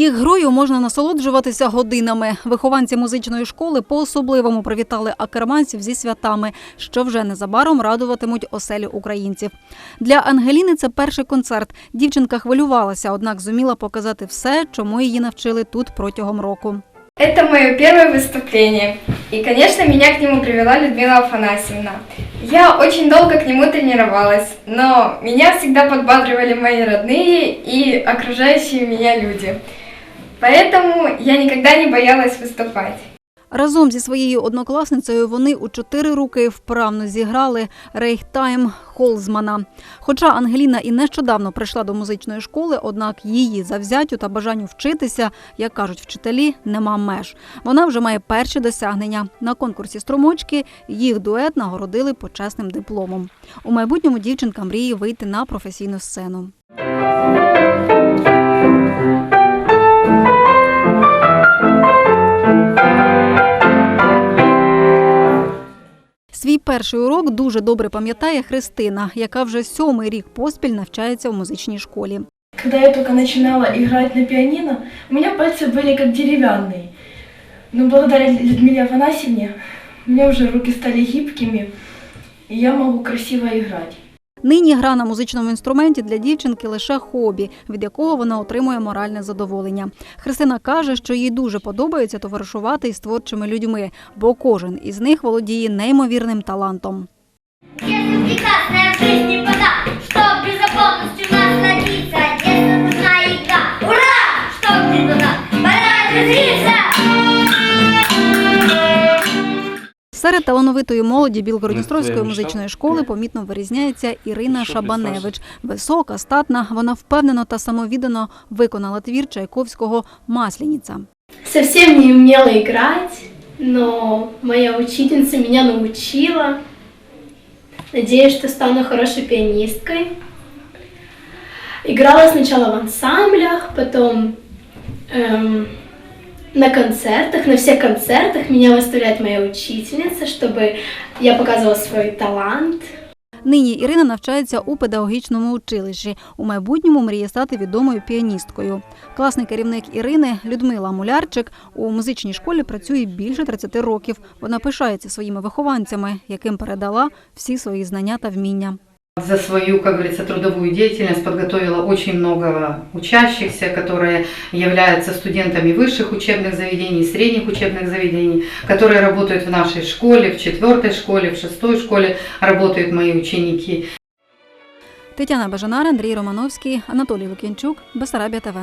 Їх грою можна насолоджуватися годинами. Вихованці музичної школи по-особливому привітали акерманців зі святами, що вже незабаром радуватимуть оселі українців. Для Ангеліни це перший концерт. Дівчинка хвилювалася, однак зуміла показати все, чому її навчили тут протягом року. Это мое первое выступление. И, конечно, меня к нему привела Людмила Афанасьевна. Я очень долго к нему тренировалась, но меня всегда подбадривали мои родные и окружающие меня люди. Поэтому я никогда не боялась выступать. Разом зі своєю однокласницею вони у чотири роки вправно зіграли рейхтайм Холзмана. Хоча Ангеліна і нещодавно прийшла до музичної школи, однак її завзяттю та бажанню вчитися, як кажуть вчителі, нема меж. Вона вже має перші досягнення. На конкурсі струмочки їх дует нагородили почесним дипломом. У майбутньому дівчинка мріє вийти на професійну сцену. перший урок дуже добре пам'ятає Христина, яка вже сьомий рік поспіль навчається в музичній школі. Когда я только начинала играть на пианино, у меня пальцы были как деревянные. Но благодаря Людмиле Афанасьевне у меня уже руки стали гибкими, и я могу красиво играть. Нині гра на музичному інструменті для дівчинки лише хобі, від якого вона отримує моральне задоволення. Христина каже, що їй дуже подобається товаришувати із творчими людьми, бо кожен із них володіє неймовірним талантом. Если прекрасная в жизни Серед талановитої молоді Білгородністровської музичної школи помітно вирізняється Ірина Шабаневич. Висока, статна, вона впевнено та самовіддано виконала твір Чайковського Масленіця. Совсем не умела играть, но моя учительница меня научила. Надеюсь, что стану хорошей пианисткой. Играла сначала в ансамблях, потом эм, на концертах. На всех концертах меня выставляет моя учительница, чтобы я показывала свой талант. Нині Ірина навчається у педагогічному училищі. У майбутньому мріє стати відомою піаністкою. Класний керівник Ірини Людмила Мулярчик у музичній школі працює більше 30 років. Вона пишається своїми вихованцями, яким передала всі свої знання та вміння. За свою, как говорится, трудовую деятельность подготовила очень много учащихся, которые являются студентами высших учебных заведений, средних учебных заведений, которые работают в нашей школе, в четвертой школе, в шестой школе работают мои ученики. Тетяна Бажанар, Андрій Романовський, Анатолій Лук'янчук, Бесарабія ТВ.